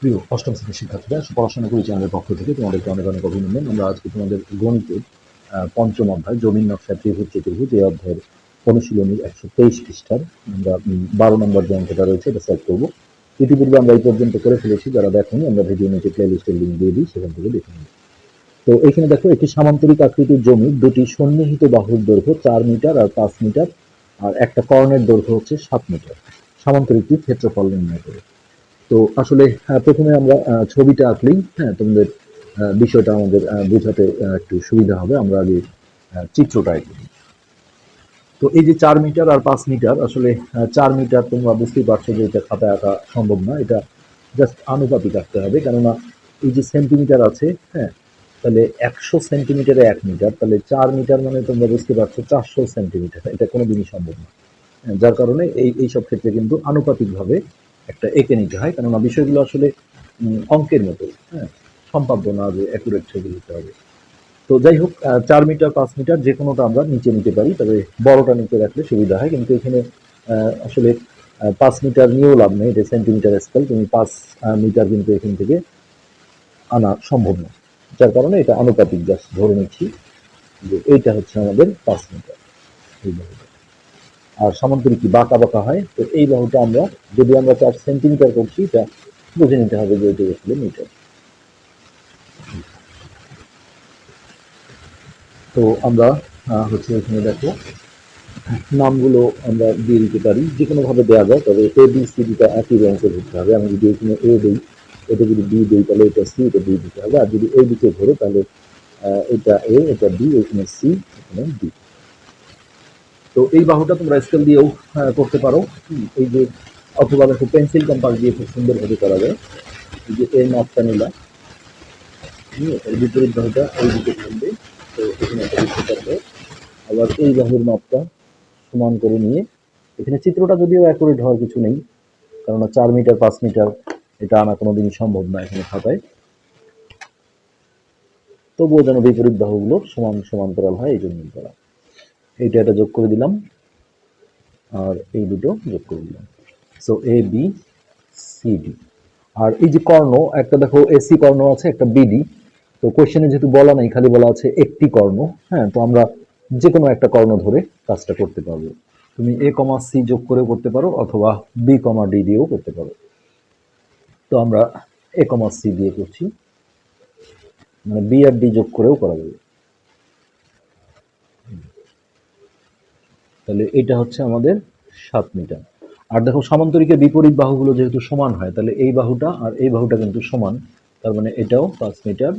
প্রিয় অষ্টম শ্রেণির শিক্ষার্থীরা, পড়াশোনা করি চ্যানেলের পক্ষ থেকে, তোমাদেরকে অনেক অনেক অভিনন্দন। আমরা আজকে তোমাদের গণিতের পঞ্চম অধ্যায়, জমিন নকশা ত্রিভুজ চতুর্ভুজ, এই অধ্যায়ের অনুশীলনীর একশো তেইশ পৃষ্ঠার আমরা বারো নম্বর যে অঙ্কটা রয়েছে, এটা সলভ করব। ইতিপূর্বে আমরা এই পর্যন্ত করে ফেলেছি, যারা দেখেনি, আমরা ভিডিও নিচে প্লে লিস্টের লিঙ্ক দিয়ে দিই, সেখান থেকে দেখে নিই তো এখানে দেখো, একটি সামান্তরিক আকৃতির জমি, দুটি সন্নিহিত বাহুর দৈর্ঘ্য চার মিটার আর পাঁচ মিটার, আর একটা কর্ণের দৈর্ঘ্য হচ্ছে সাত মিটার। সামান্তরিকটির ক্ষেত্রফল নির্ণয় করে। তো আসলে প্রথমে আমরা ছবিটা আঁকলেই হ্যাঁ তোমাদের বিষয়টা আমাদের বোঝাতে একটু সুবিধা হবে। আমরা আগে চিত্রটা আঁকি। তো এই যে চার মিটার আর পাঁচ মিটার আসলে চার মিটার তোমরা বুঝতেই পারছ যে এটা খাতায় আঁকা সম্ভব না। এটা জাস্ট আনুপাতিক আঁকতে হবে। কেননা এই যে সেন্টিমিটার আছে হ্যাঁ তাহলে একশো সেন্টিমিটারে এক মিটার তাহলে চার মিটার মানে তোমরা বুঝতে পারছ চারশো সেন্টিমিটার। এটা কোনোদিনই সম্ভব না। হ্যাঁ, যার কারণে এই এই সব ক্ষেত্রে কিন্তু আনুপাতিকভাবে একটা এঁকে নিতে হয়, কেননা বিষয়গুলো আসলে অঙ্কের মতো হ্যাঁ? সম্পাদ্য না যে অ্যাকুরেট ছবি দিতে হবে। তো যাই হোক চার মিটার, পাঁচ মিটার যে কোনোটা আমরা নিচে নিতে পারি, তবে বড়টা নিচে রাখলে সুবিধা হয়। কিন্তু এখানে আসলে পাঁচ মিটার নিয়েও লাভ নেই, এটা সেন্টিমিটার স্কেল তুমি পাঁচ মিটার কিন্তু এখান থেকে আনা সম্ভব না যার কারণে এটা আনুপাতিক গ্যাস ধরে নিচ্ছি যে এইটা হচ্ছে আমাদের পাঁচ মিটার। এই বাহুটা আর সামান্তরিক বাঁকা বাঁকা হয়, তো এই বাহুটা আমরা যদি আমরা চার সেন্টিমিটার করছি, এটা বুঝে নিতে হবে যে এটা আসলে মিটার। তো আমরা হচ্ছে এখানে দেখো, নামগুলো আমরা দিয়ে দিতে পারি যে কোনোভাবে দেওয়া যায়, তবে এ বি সি ডিটা একই র্যাঙ্কে ধরতে হবে। আমি যদি এখানে এ দিই, এটা যদি বি দিই, তাহলে এটা সি এটা বি দিতে হবে। আর যদি এই দিকে ধরো, তাহলে এটা এ এটা বি এখানে সি এখানে ডি তো এই বাহুটা তোমরা স্কেল দিয়েও করতে পারো। এই যে অথবা দেখো পেন্সিল কম্পাস দিয়ে খুব সুন্দরভাবে করা যায়। এই যে এর মাপটা নিলাম। এর বিপরীত বাহুটা এই দিকে থাকবে। তো এখানে একটা কাটবে আবার এই বাহুর মাপটা সমান করে নিয়ে, এখানে চিত্রটা যদিও অ্যাকুরেট হওয়ার কিছু নেই, কারণ চার মিটার পাঁচ মিটার এটা আনা কোনো দিনই সম্ভব না এখানে খাতায় তবুও যেন বিপরীত বাহুগুলো সমান সমান্তরাল হয়, এই জন্য করা এইটা এটা যোগ করে দিলাম, আর এই দুটো যোগ করে দিলাম। So A B C D আর এই যে কর্ণ, একটা দেখো এসি কর্ণ আছে, একটা বিডি তো কোশ্চেনে যেহেতু বলা নাই, খালি বলা আছে একটি কর্ণ হ্যাঁ তো আমরা যে কোনো একটা কর্ণ ধরে কাজটা করতে পারব। তুমি এ কমা সি যোগ করেও করতে পারো, অথবা বি কমা ডি দিয়েও করতে পারো। তো আমরা এ কমা সি দিয়ে করছি। মানে বি আর ডি যোগ করেও করা যাবে। তাহলে এটা হচ্ছে আমাদের সাত মিটার। আর দেখো সামান্তরিকের বিপরীত বাহুগুলো যেহেতু সমান হয়, তাহলে এই বাহুটা আর এই বাহুটা কিন্তু সমান, তার মানে এটাও পাঁচ মিটার।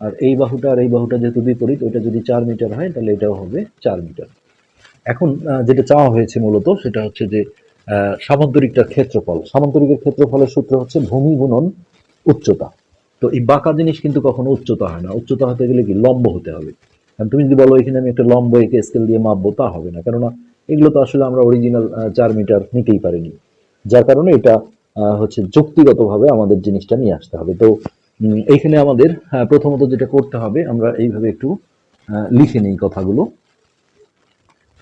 আর এই বাহুটা আর এই বাহুটা যেহেতু বিপরীত, ওইটা যদি চার মিটার হয়, তাহলে এটাও হবে চার মিটার। এখন যেটা চাওয়া হয়েছে মূলত, সেটা হচ্ছে যে সামান্তরিকটার ক্ষেত্রফল। সামান্তরিকের ক্ষেত্রফলের সূত্র হচ্ছে ভূমি গুণন উচ্চতা। তো এই বাঁকা জিনিস কিন্তু কখনো উচ্চতা হয় না। উচ্চতা হতে গেলে কি? লম্ব হতে হবে। কারণ তুমি যদি বলো এখানে আমি একটা লম্ব একে স্কেল দিয়ে মাপবো, তা হবে না। কেননা এগুলো তো আসলে আমরা অরিজিনাল চার মিটার নিতেই পারিনি। যার কারণে এটা হচ্ছে যুক্তিগতভাবে আমাদের জিনিসটা নিয়ে আসতে হবে। তো এইখানে আমাদের প্রথমত যেটা করতে হবে, আমরা এইভাবে একটু লিখে নিই কথাগুলো।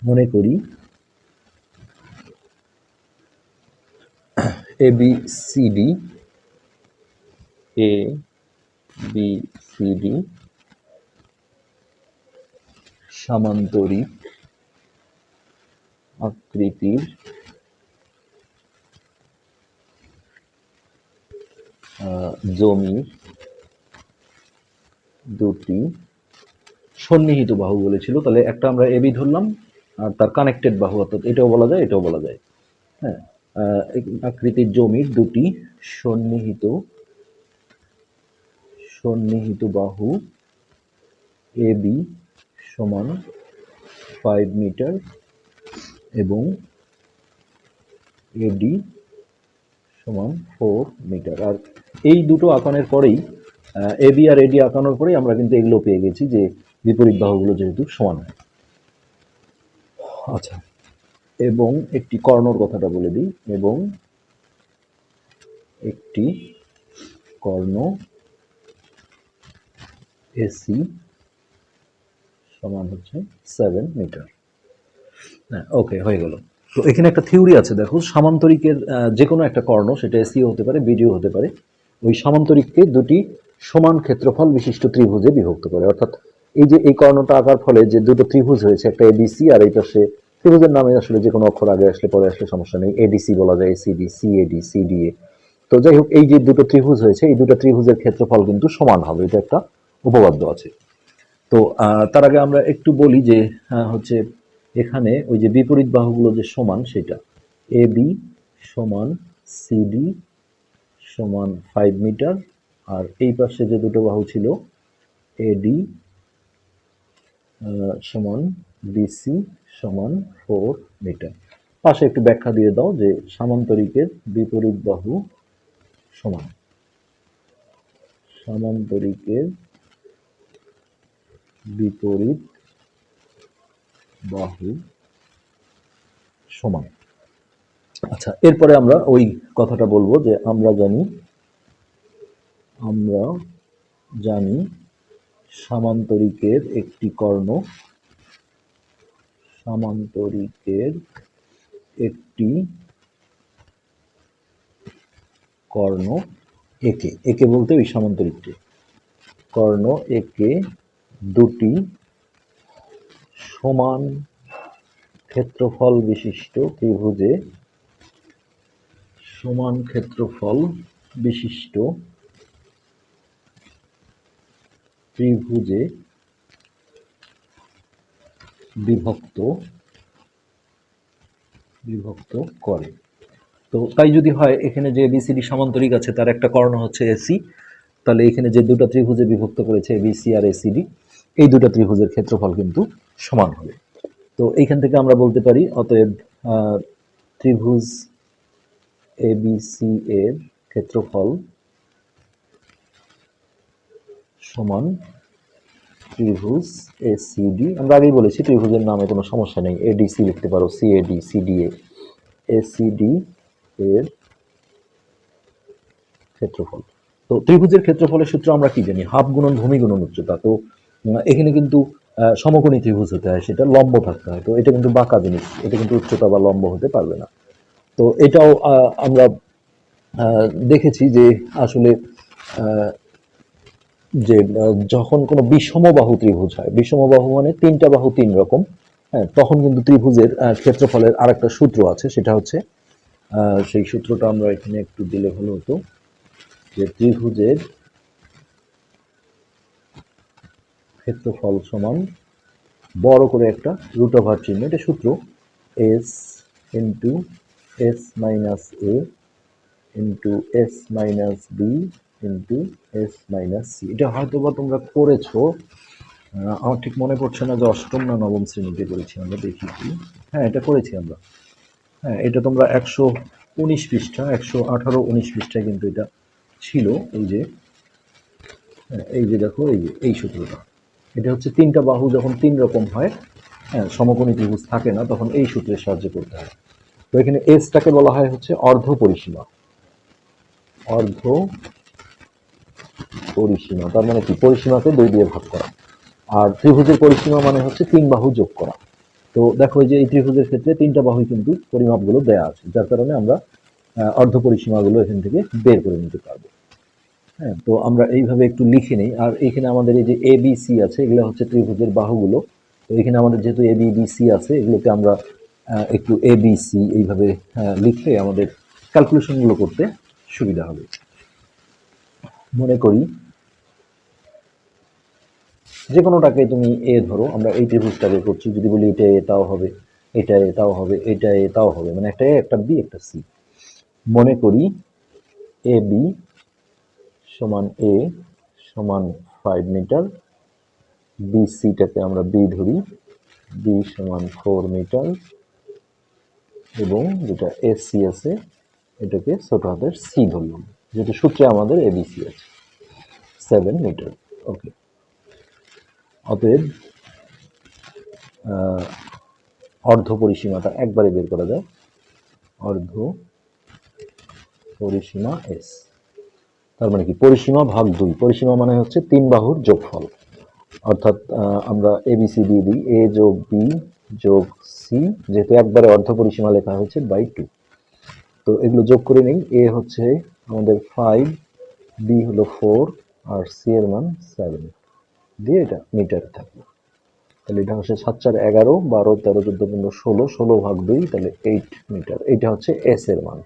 মনে করি A B C D A B C D সামান্তরিক আকৃতির আহ, জমি দুটি সন্নিহিত বাহু বলেছিল। তাহলে একটা আমরা এবি ধরলাম আর তার কানেক্টেড বাহু অর্থাৎ এটাও বলা যায় এটাও বলা যায়। হ্যাঁ আকৃতির জমির দুটি সন্নিহিত সন্নিহিত বাহু এবি সমান ফাইভ মিটার এবং এডি সমান ফোর মিটার আর এই দুটো আঁকানোর পরেই এবি আর এডি আঁকানোর পরেই আমরা কিন্তু এগুলো পেয়ে গেছি যে বিপরীত বাহুগুলো যেহেতু সমান হয়। আচ্ছা এবং একটি কর্ণর কথাটা বলে দিই, এবং একটি কর্ণ এসি সমান হচ্ছে সেভেন মিটার হ্যাঁ ওকে হয়ে গেল। তো এখানে একটা থিওরি আছে, দেখো, সামান্তরিকের যে কোনো একটা কর্ণ, সেটা এসিও হতে পারে বিডিও হতে পারে, ওই সামান্তরিককে দুটি সমান ক্ষেত্রফল বিশিষ্ট ত্রিভুজে বিভক্ত করে। অর্থাৎ এই যে এই কর্ণটা আঁকার ফলে যে দুটো ত্রিভুজ হয়েছে একটা এবিসি আর এই পাশে ত্রিভুজের নামে আসলে যে কোনো অক্ষর আগে আসলে পরে আসলে সমস্যা নেই। এডিসি বলা যায় এসিডি সিএডি সিডিএ তো যাই হোক, এই যে দুটো ত্রিভুজ হয়েছে এই দুটো ত্রিভুজের ক্ষেত্রফল কিন্তু সমান হবে, এটা একটা উপপাদ্য আছে। তো তার আগে আমরা একটু বলি যে হচ্ছে এখানে ওই যে বিপরীত বাহুগুলো যে সমান সেটা, এ বি সমান সিডি সমান ফাইভ মিটার, আর এই পাশে যে দুটো বাহু ছিল এডি সমান বিসি সমান ফোর মিটার। পাশে একটু ব্যাখ্যা দিয়ে দাও যে সামান্তরিকের বিপরীত বাহু সমান, সামান্তরিকের বিপরীত বাহু সমান। আচ্ছা এরপরে আমরা ওই কথাটা বলব যে আমরা জানি আমরা জানি সামান্তরিকের একটি কর্ণ, সামান্তরিকের একটি কর্ণ একে একে বলতে ওই সামান্তরিকটি। কর্ণ একে দুটি সমান ক্ষেত্রফল বিশিষ্ট ত্রিভুজে সমান ক্ষেত্রফল বিশিষ্ট ত্রিভুজে বিভক্ত বিভক্ত করে। তো তাই যদি হয়, এখানে যে বিসিডি সামান্তরিক আছে, তার একটা কর্ণ হচ্ছে এসি তাহলে এখানে যে দুটো ত্রিভুজে বিভক্ত করেছে এবিসি আর এসিডি এই দুটো ত্রিভুজের ক্ষেত্রফল কিন্তু সমান হবে। তো এইখান থেকে আমরা বলতে পারি, অতএব ত্রিভুজ এবিসি এর ক্ষেত্রফল সমান ত্রিভুজ এসিডি আমরা আগেই বলেছি ত্রিভুজের নামে কোনো সমস্যা নেই। এডিসি লিখতে পারো। সিএডি সিডিএ এসিডি এর ক্ষেত্রফল। তো ত্রিভুজের ক্ষেত্রফলের সূত্র আমরা কি জানি? হাফ গুণন ভূমি গুণন উচ্চতা। তো এখানে কিন্তু সমকোণী ত্রিভুজ হতে হয়, সেটা লম্ব থাকতে হয়। তো এটা কিন্তু বাঁকা জিনিস, এটা কিন্তু উচ্চতা বা লম্ব হতে পারবে না। তো এটাও আমরা দেখেছি যে আসলে যে যখন কোনো বিষমবাহু ত্রিভুজ হয়, বিষমবাহু মানে তিনটা বাহু তিন রকম হ্যাঁ তখন কিন্তু ত্রিভুজের ক্ষেত্রফলের আরেকটা সূত্র আছে, সেটা হচ্ছে সেই সূত্রটা আমরা এখানে একটু দিলে ভালো হতো যে ত্রিভুজের ক্ষেত্রফল সমান বড় করে একটা রুট ওভার চিহ্ন। এটা সূত্র S into S minus A into S minus B into S minus C এটা হয়তো বা তোমরা করেছ। আমার ঠিক মনে পড়ছে না যে অষ্টম না নবম শ্রেণীতে করেছি আমরা দেখি কি। হ্যাঁ এটা করেছি আমরা। হ্যাঁ এটা তোমরা একশো উনিশ পৃষ্ঠা একশো আঠারো উনিশ পৃষ্ঠায় কিন্তু এটা ছিল। এই যে হ্যাঁ, এই যে দেখো এই যে এই সূত্রটা। এটা হচ্ছে তিনটা বাহু যখন তিন রকম হয় হ্যাঁ সমকোণী ত্রিভুজ থাকে না, তখন এই সূত্রের সাহায্যে করতে হয়। তো এখানে এসটাকে বলা হয় হচ্ছে অর্ধ পরিসীমা। অর্ধ পরিসীমা, তার মানে কি? পরিসীমাকে দুই দিয়ে ভাগ করা। আর ত্রিভুজের পরিসীমা মানে হচ্ছে তিন বাহু যোগ করা। তো দেখো যে এই ত্রিভুজের ক্ষেত্রে তিনটা বাহুই কিন্তু পরিমাপগুলো দেয়া আছে, যার কারণে আমরা অর্ধ পরিসীমাগুলো এখান থেকে বের করে নিতে পারব। হ্যাঁ তো আমরা এইভাবে একটু লিখে নিই। আর এখানে আমাদের এই যে এ বি সি আছে, এগুলো হচ্ছে ত্রিভুজের বাহুগুলো। তো এখানে আমাদের যেহেতু এ বি বি সি আছে, এগুলোকে আমরা একটু এ বি সি এইভাবে লিখলে আমাদের ক্যালকুলেশনগুলো করতে সুবিধা হবে। মনে করি যে কোনোটাকে তুমি এ ধরো, আমরা এই ত্রিভুজটাকে করছি। যদি বলি এটা, এ, তাও হবে, এটা, এ, তাও হবে, এটা, এ, তাও হবে মানে একটা এ একটা বি একটা সি মনে করি এ বি সমান এ সমান ফাইভ মিটার বি সিটাকে আমরা বি ধরি। বি সমান ফোর মিটার এবং যেটা এস আছে, এটাকে ছোট হাতের সি ধরলাম। যেহেতু সূত্রে আমাদের এবিসি আছে। সেভেন মিটার ওকে অতএব অর্ধ পরিসীমাটা একবারে বের করা যায় অর্ধ পরিসীমা এস তার মানে কি? পরিসীমা ভাগ দুই। পরিসীমা মানে হচ্ছে তিন বাহুর যোগফল। অর্থাৎ আমরা এ বি সি দিয়ে দিই। এ যোগ বি যোগ সি যেহেতু একবারে অর্ধ পরিসীমা লেখা হয়েছে বাই টু। তো এগুলো যোগ করে নেই। এ হচ্ছে আমাদের ফাইভ বি হলো ফোর আর সি এর মান সেভেন দিয়ে এটা মিটার থাকবে তাহলে এটা হচ্ছে সাত, চার, এগারো, বারো, তেরো, চোদ্দ, পনেরো, ষোলো ষোলো ভাগ দুই, তাহলে এইট মিটার। এটা হচ্ছে এস এর মান।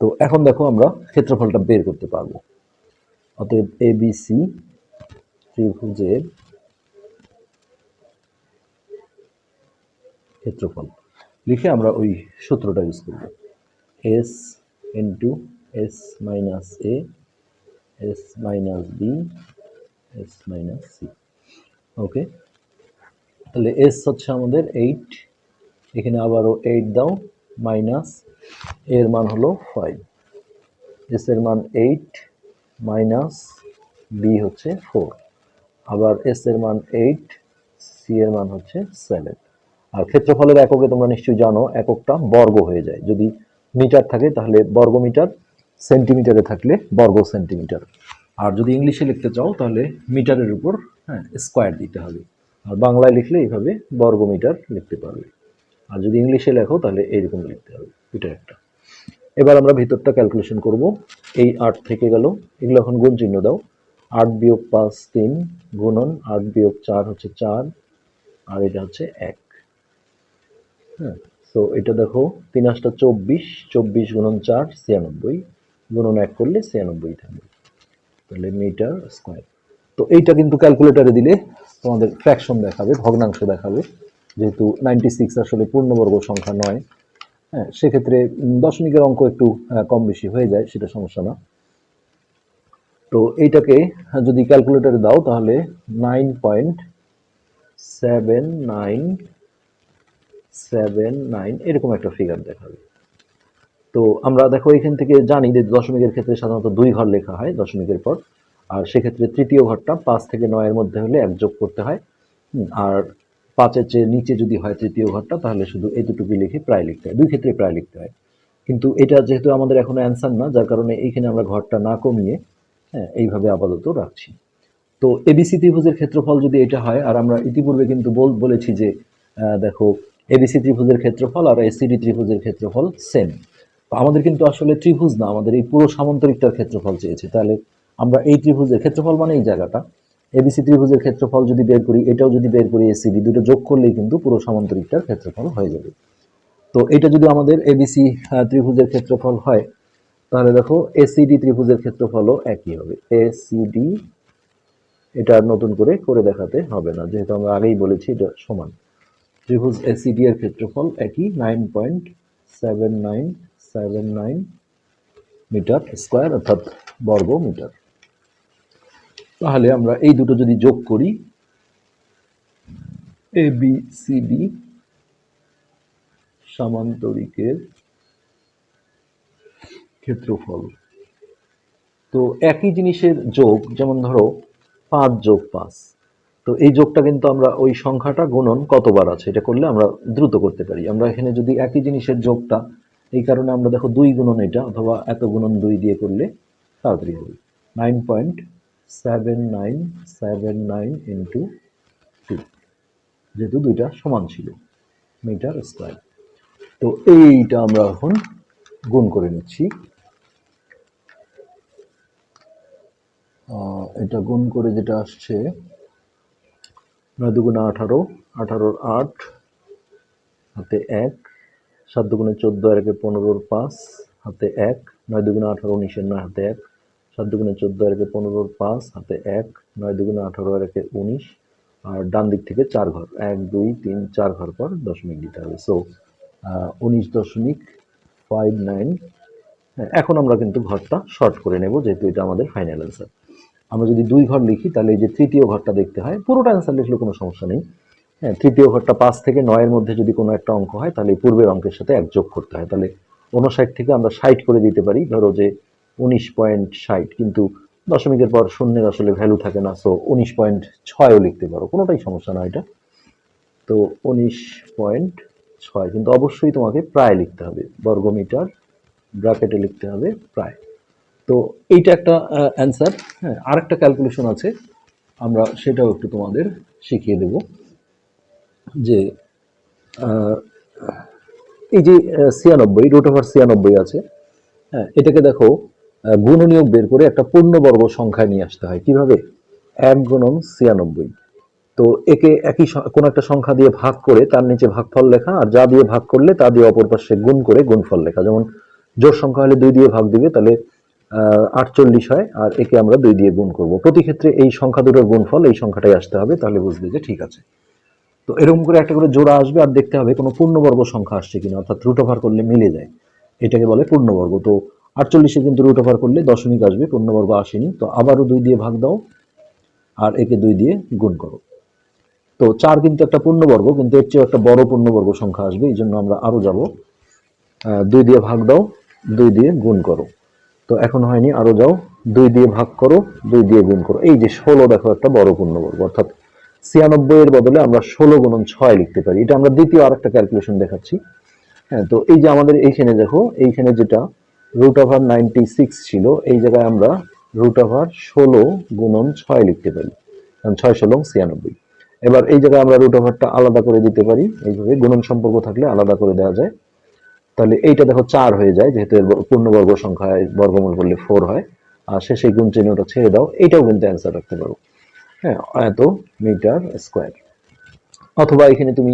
তো এখন দেখো আমরা ক্ষেত্রফলটা বের করতে পারব। অতএব এ বি সি ত্রিভুজের ক্ষেত্রফল। লিখে আমরা ওই সূত্রটা ইউজ করব। S into S minus A S minus B S minus C okay তাহলে এস হচ্ছে আমাদের এইট এখানে আবারও এইট দাও মাইনাস এর মান হলো ফাইভ এস এর মান এইট মাইনাস বি হচ্ছে ফোর আবার এস এর মান এইট সি এর মান হচ্ছে সেভেন আর ক্ষেত্রফলের এককে তোমরা নিশ্চয়ই জানো, এককটা বর্গ হয়ে যায়। যদি মিটার থাকে, তাহলে বর্গ মিটার সেন্টিমিটারে থাকলে বর্গ সেন্টিমিটার। আর যদি ইংলিশে লিখতে চাও, তাহলে মিটারের উপর হ্যাঁ স্কোয়ার দিতে হবে। আর বাংলায় লিখলে এইভাবে বর্গ মিটার লিখতে পারবে। আর যদি ইংলিশে লেখো, তাহলে এইরকম লিখতে হবে। এটা একটা। এবার আমরা ভিতরটা ক্যালকুলেশন করব। এই আট থেকে গেল। এগুলো এখন গুণ চিহ্ন দাও। আট বিয়োগ পাঁচ তিন গুণন, আট বিয়োগ চার হচ্ছে চার, আর এটা হচ্ছে এক। হ্যাঁ তো এটা দেখো, তিন আটটা চব্বিশ চব্বিশ গুণন চার, ছিয়ানব্বই। গুণন এক করলে ছিয়ানব্বই থাকবে। তাহলে মিটার স্কোয়ার তো এইটা কিন্তু ক্যালকুলেটারে দিলে তোমাদের ফ্র্যাকশন দেখাবে, ভগ্নাংশ দেখাবে। যেহেতু নাইনটি সিক্স আসলে পূর্ণবর্গ সংখ্যা নয় হ্যাঁ সেক্ষেত্রে দশমিকের অঙ্ক একটু কম বেশি হয়ে যায়, সেটা সমস্যা না। তো এইটাকে যদি ক্যালকুলেটারে দাও, তাহলে nine point seven nine seven nine এরকম একটা ফিগার দেখাবে। তো আমরা দেখো, এখান থেকে জানি যে দশমিকের ক্ষেত্রে সাধারণত দুই ঘর লেখা হয় দশমিকের পর, আর সেক্ষেত্রে তৃতীয় ঘরটা পাঁচ থেকে নয়ের মধ্যে হলে এক যোগ করতে হয়। আর পাঁচের চেয়ে নিচে যদি হয় তৃতীয় ঘরটা, তাহলে শুধু এতটুকু লিখে প্রায় লিখতে হয়। দুই ক্ষেত্রে প্রায় লিখতে হয়। কিন্তু এটা যেহেতু আমাদের এখনও অ্যান্সার না, যার কারণে এইখানে আমরা ঘরটা না কমিয়ে হ্যাঁ এইভাবে আপাতত রাখছি। তো এবিসি ত্রিভুজের ক্ষেত্রফল যদি এটা হয়, আর আমরা ইতিপূর্বে কিন্তু বল বলেছি যে দেখো এবিসি ত্রিভুজের ক্ষেত্রফল আর এসিডি ত্রিভুজের ক্ষেত্রফল সেম আমাদের কিন্তু আসলে ত্রিভুজ না, আমাদের এই পুরো সামান্তরিকটার ক্ষেত্রফল চেয়েছে। তাহলে আমরা এই ত্রিভুজের ক্ষেত্রফল মানে এই জায়গাটা। এবিসি ত্রিভুজের ক্ষেত্রফল যদি বের করি, এটাও যদি বের করি এসিডি দুটো যোগ করলেই কিন্তু পুরো সামান্তরিকটার ক্ষেত্রফল হয়ে যাবে। তো এটা যদি আমাদের এবিসি ত্রিভুজের ক্ষেত্রফল হয়, তাহলে দেখো এসিডি ত্রিভুজের ক্ষেত্রফলও একই হবে। এসিডি এটা নতুন করে করে দেখাতে হবে না, যেহেতু আমরা আগেই বলেছি এটা সমান। ত্রিভুজ এসিডি এর ক্ষেত্রফল একই nine point seven nine seven nine metre square অর্থাৎ বর্গ মিটার তাহলে আমরা এই দুটো যদি যোগ করি এ বি সি ডি সামান্তরিকের ক্ষেত্রফল। তো একই জিনিসের যোগ, যেমন ধরো পাঁচ যোগ পাঁচ, তো এই যোগটা কিন্তু আমরা ওই সংখ্যাটা গুণন কতবার আছে, এটা করলে আমরা দ্রুত করতে পারি। আমরা এখানে যদি একই জিনিসের যোগটা, এই কারণে আমরা দেখো দুই গুণন এটা, অথবা এত গুণন দুই দিয়ে করলে তাড়াতাড়ি হবে। Nine point seven nine seven nine into two যেহেতু দুইটা সমান ছিল মিটার স্কোয়ার তো এইটা আমরা এখন গুণ করে নিচ্ছি। এটা গুণ করে যেটা আসছে, নয় দুগুণে আঠারো, আঠারোর আট, হাতে এক, সাত দুগুণে চোদ্দ আর একে পনেরোর পাঁচ, হাতে এক, নয় দুগুণে আঠারো, উনিশের নয়, হাতে এক। সাত দুগুণে চোদ্দ আর একে পনেরোর পাঁচ হাতে এক নয় দুগুণে আঠারো আর একে উনিশ আর ডান দিক থেকে চার ঘর এক দুই তিন চার ঘর পর দশমিক দিতে হবে। সো উনিশ দশমিক ফাইভ নাইন হ্যাঁ, এখন আমরা কিন্তু ঘরটা শর্ট করে নেব যেহেতু এটা আমাদের ফাইনাল অ্যান্সার আমরা যদি দুই ঘর লিখি তাহলে এই যে তৃতীয় ঘরটা দেখতে হয় পুরোটা অ্যান্সার লিখলে কোনো সমস্যা নেই। হ্যাঁ তৃতীয় ঘরটা পাঁচ থেকে নয়ের মধ্যে যদি কোনো একটা অঙ্ক হয় তাহলে পূর্বের অঙ্কের সাথে এক যোগ করতে হয়। তাহলে উনষাট থেকে আমরা ষাট করে দিতে পারি। ধরো যে উনিশ পয়েন্ট ষাট, কিন্তু দশমিকের পর শূন্যের আসলে ভ্যালু থাকে না সো উনিশ পয়েন্ট ছয়ও লিখতে পারো, কোনোটাই সমস্যা না এটা। তো উনিশ পয়েন্ট ছয়, কিন্তু অবশ্যই তোমাকে প্রায় লিখতে হবে, বর্গমিটার ব্র্যাকেটে লিখতে হবে প্রায়। তো এইটা একটা অ্যান্সার হ্যাঁ আরেকটা ক্যালকুলেশন আছে, আমরা সেটাও একটু তোমাদের শিখিয়ে দেব, যে এই যে ছিয়ানব্বই রুট ওভার ছিয়ানব্বই আছে হ্যাঁ এটাকে দেখো আহ, গুণনীয়ক বের করে একটা পূর্ণবর্গ সংখ্যায় নিয়ে আসতে হয়। কীভাবে? এক গুণন ছিয়ানব্বই। তো একে একই কোনো একটা সংখ্যা দিয়ে ভাগ করে তার নিচে ভাগফল লেখা আর যা দিয়ে ভাগ করলে তা দিয়ে অপর পাশে গুণ করে গুণফল লেখা। যেমন জোর সংখ্যা হলে দুই দিয়ে ভাগ দিবে তাহলে আটচল্লিশ হয় আর একে আমরা দুই দিয়ে গুণ করব। প্রতি ক্ষেত্রে এই সংখ্যা দুটোর গুণফল এই সংখ্যাটাই আসতে হবে তাহলে বুঝবে যে ঠিক আছে। তো এরকম করে একটা করে জোড়া আসবে আর দেখতে হবে কোনো পূর্ণবর্গ সংখ্যা আসছে কিনা অর্থাৎ রুট করলে মিলে যায়। এটাকে বলে পূর্ণবর্গ। তো আটচল্লিশে কিন্তু রুট ওভার করলে দশমিক আসবে, পূর্ণবর্গ আসেনি। তো আবারও দুই দিয়ে ভাগ দাও আর একে দুই দিয়ে গুণ করো। তো চার কিন্তু একটা পূর্ণবর্গ, কিন্তু এর চেয়ে একটা বড় পূর্ণবর্গ সংখ্যা আসবে, এই জন্য আমরা আরও যাব। দুই দিয়ে ভাগ দাও, দুই দিয়ে গুণ করো। তো এখন হয়নি, আরও যাও, দুই দিয়ে ভাগ করো, দুই দিয়ে গুণ করো। এই যে ষোলো দেখো একটা বড় পূর্ণবর্গ, অর্থাৎ ছিয়ানব্বই এর বদলে আমরা ষোলো গুণন ছয় লিখতে পারি। এটা আমরা দ্বিতীয় আর একটা ক্যালকুলেশন দেখাচ্ছি। হ্যাঁ তো এই যে আমাদের এইখানে দেখো, এইখানে যেটা রুট ওভার নাইনটি সিক্স ছিল, এই জায়গায় আমরা রুট ওভার ষোলো গুণন ছয় লিখতে পারি, কারণ ছয় ষোলো ছিয়ানব্বই। এবার এই জায়গায় আমরা রুট ওভারটা আলাদা করে দিতে পারি, এইভাবে গুণন সম্পর্ক থাকলে আলাদা করে দেওয়া যায়। তাহলে এইটা দেখো চার হয়ে যায়, যেহেতু এর পূর্ণবর্গ সংখ্যায় বর্গমূল করলে ফোর হয়, আর শেষে গুণ চিহ্ন ওটা ছেড়ে দাও এটাও কিন্তু অ্যান্সার রাখতে পারো। হ্যাঁ এত মিটার স্কোয়ার অথবা এখানে তুমি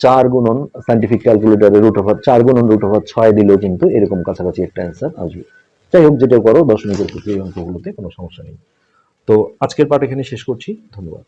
চার গুণন সাইন্টিফিক ক্যালকুলেটারে রুট ওভার চার গুণন রুট ওভার ছয় দিলেও কিন্তু এরকম কাছাকাছি একটা অ্যান্সার আসবে। যাই হোক যেটা করো দশমিকের এই অঙ্কগুলোতে কোনো সমস্যা নেই। তো আজকের পাঠ এখানে শেষ করছি। ধন্যবাদ।